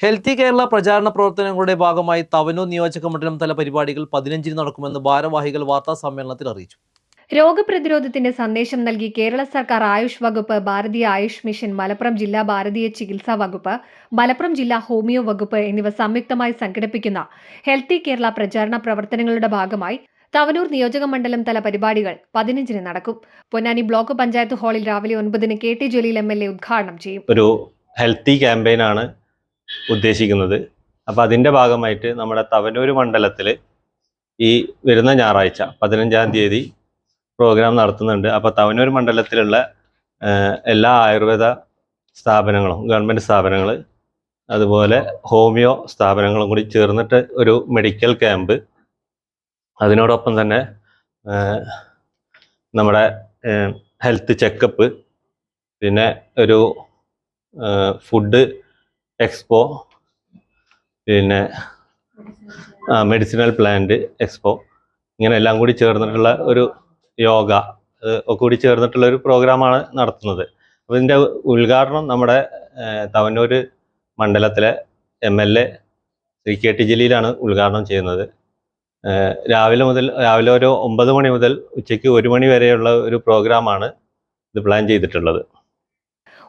Healthy Kerala പ്രചാരണ പ്രവർത്തനങ്ങളുടെ ഭാഗമായി തവനൂർ നിയോജക മണ്ഡലം തല പരിപാടികൾ പതിനഞ്ചിന് നടക്കുമെന്ന് ഭാരവാഹികൾ വാർത്താ സമ്മേളനത്തിൽ അറിയിച്ചു. രോഗപ്രതിരോധത്തിന്റെ സന്ദേശം നൽകി കേരള സർക്കാർ ആയുഷ് വകുപ്പ് ഭാരതീയ ആയുഷ് മിഷൻ മലപ്പുറം ജില്ലാ ഭാരതീയ ചികിത്സാ വകുപ്പ് മലപ്പുറം ജില്ലാ ഹോമിയോ വകുപ്പ് എന്നിവ സംയുക്തമായി സംഘടിപ്പിക്കുന്ന ഹെൽത്തി കേരള പ്രചാരണ പ്രവർത്തനങ്ങളുടെ ഭാഗമായി തവനൂർ നിയോജക മണ്ഡലം തല പരിപാടികൾ പതിനഞ്ചിന് നടക്കും. പൊന്നാനി ബ്ലോക്ക് പഞ്ചായത്ത് ഹാളിൽ രാവിലെ ഒൻപതിന് K T Jaleel M L A ഉദ്ഘാടനം ചെയ്യും. ഒരു ഹെൽത്തി ക്യാമ്പയിനാണ് ഉദ്ദേശിക്കുന്നത്. അപ്പോൾ അതിന്റെ ഭാഗമായിട്ട് നമ്മുടെ തവനൂർ മണ്ഡലത്തിൽ ഈ വരുന്ന ഞായറാഴ്ച പതിനഞ്ചാം തീയതി പ്രോഗ്രാം നടത്തുന്നുണ്ട്. അപ്പോൾ തവനൂർ മണ്ഡലത്തിലുള്ള എല്ലാ ആയുർവേദ സ്ഥാപനങ്ങളും ഗവൺമെന്റ് സ്ഥാപനങ്ങൾ അതുപോലെ ഹോമിയോ സ്ഥാപനങ്ങളും കൂടി ചേർന്നിട്ട് ഒരു മെഡിക്കൽ ക്യാമ്പ്. അതിനോടൊപ്പം തന്നെ നമ്മുടെ ഹെൽത്ത് ചെക്കപ്പ് പിന്നെ ഒരു ഫുഡ് എക്സ്പോ പിന്നെ മെഡിസിനൽ പ്ലാന്റ് എക്സ്പോ ഇങ്ങനെ എല്ലാം കൂടി ചേർന്നിട്ടുള്ള ഒരു യോഗ ഒക്കെ കൂടി ചേർന്നിട്ടുള്ള ഒരു പ്രോഗ്രാമാണ് നടത്തുന്നത്. അപ്പോൾ ഇതിന്റെ ഉദ്ഘാടനം നമ്മുടെ തവനൂർ മണ്ഡലത്തിലെ M L A Shri K T ജലീലാണ് ഉദ്ഘാടനം ചെയ്യുന്നത്. രാവിലെ മുതൽ രാവിലെ ഒരു ഒമ്പത് മണി മുതൽ ഉച്ചയ്ക്ക് ഒരു മണി വരെയുള്ള ഒരു പ്രോഗ്രാമാണ് ഇത് പ്ലാൻ ചെയ്തിട്ടുള്ളത്.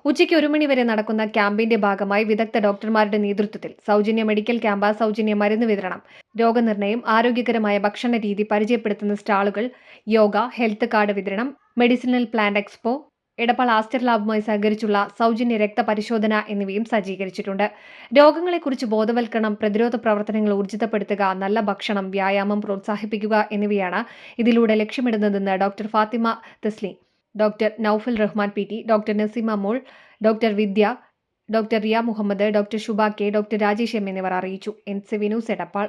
ഉച്ചയ്ക്ക് ഒരു മണിവരെ നടക്കുന്ന ക്യാമ്പിന്റെ ഭാഗമായി വിദഗ്ധ ഡോക്ടർമാരുടെ നേതൃത്വത്തിൽ സൗജന്യ മെഡിക്കൽ ക്യാമ്പ് സൗജന്യ മരുന്ന് വിതരണം. രോഗനിർണയം ആരോഗ്യകരമായ ഭക്ഷണ രീതി പരിചയപ്പെടുത്തുന്ന സ്റ്റാളുകൾ യോഗ ഹെൽത്ത് കാർഡ് വിതരണം medicinal plant expo Edappal Aster ലാബുമായി സഹകരിച്ചുള്ള സൗജന്യ രക്തപരിശോധന എന്നിവയും സജ്ജീകരിച്ചിട്ടുണ്ട്. രോഗങ്ങളെക്കുറിച്ച് ബോധവൽക്കരണം പ്രതിരോധ പ്രവർത്തനങ്ങൾ ഊർജിതപ്പെടുത്തുക നല്ല ഭക്ഷണം വ്യായാമം പ്രോത്സാഹിപ്പിക്കുക എന്നിവയാണ് ഇതിലൂടെ ലക്ഷ്യമിടുന്നതെന്ന് doctor Fathima Thasli doctor Noufal Rahman P T doctor Naseema Mol doctor Vidya doctor Riya Muhammad doctor Shuba K doctor Rajesh M എന്നിവർ അറിയിച്ചു. N C Vinu Edappal.